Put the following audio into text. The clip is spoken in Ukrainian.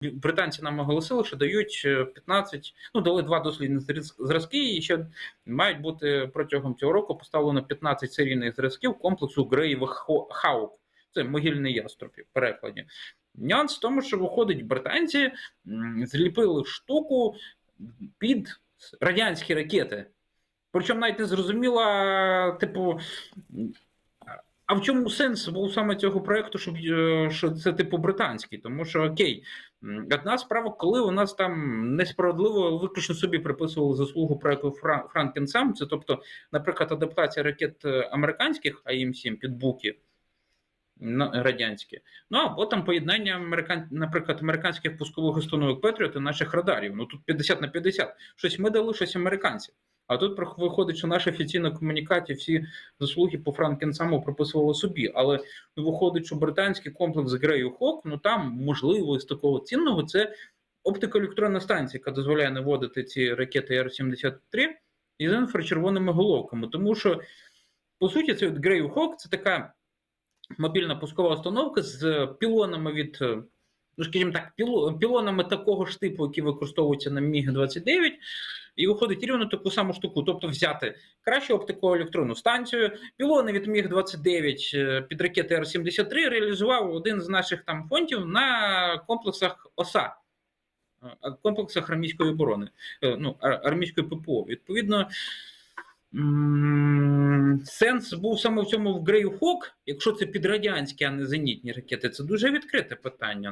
британці нам оголосили, що дають е, 15, ну дали два дослідні зразки, і ще мають бути протягом цього року поставлено 15 серійних зразків комплексу Греєвих Хо- Хаук. Це могильний яструб в перекладі. Нюанс в тому, що виходить, британці зліпили штуку під радянські ракети. Причому навіть не зрозуміла, типу, а в чому сенс був саме цього проекту, щоб е, що це типу британський? Тому що окей, одна справа, коли у нас там несправедливо виключно собі приписували заслугу проекту Фра- Франкенсам, це тобто, наприклад, адаптація ракет е, американських АІМ-7 під буки радянські. Ну або там поєднання американ... наприклад, американських пускових установок Петріот і наших радарів. Ну тут 50 на 50. Щось ми дали, щось американці. А тут виходить, що наша офіційна комунікація всі заслуги по Франкенсаму приписували собі. Але ну, виходить, що британський комплекс Грею Хок, ну там можливо з такого цінного це оптико-електронна станція, яка дозволяє наводити ці ракети Р-73 із інфрачервоними головками. Тому що, по суті, цей от Грею Хок це така мобільна пускова установка з пілонами від. е, Ну, скажімо так, пілонами такого ж типу, які використовуються на Міг-29, і виходить рівно таку саму штуку. Тобто взяти кращу оптико-електронну станцію, пілони від Міг-29 е, під ракети Р-73 реалізував один з наших там фондів на комплексах ОСА, е, комплексах армійської оборони, е, ну, армійської ППО. Відповідно, сенс був саме в цьому в Грею Хок, якщо це підрадянські, а не зенітні ракети, це дуже відкрите питання.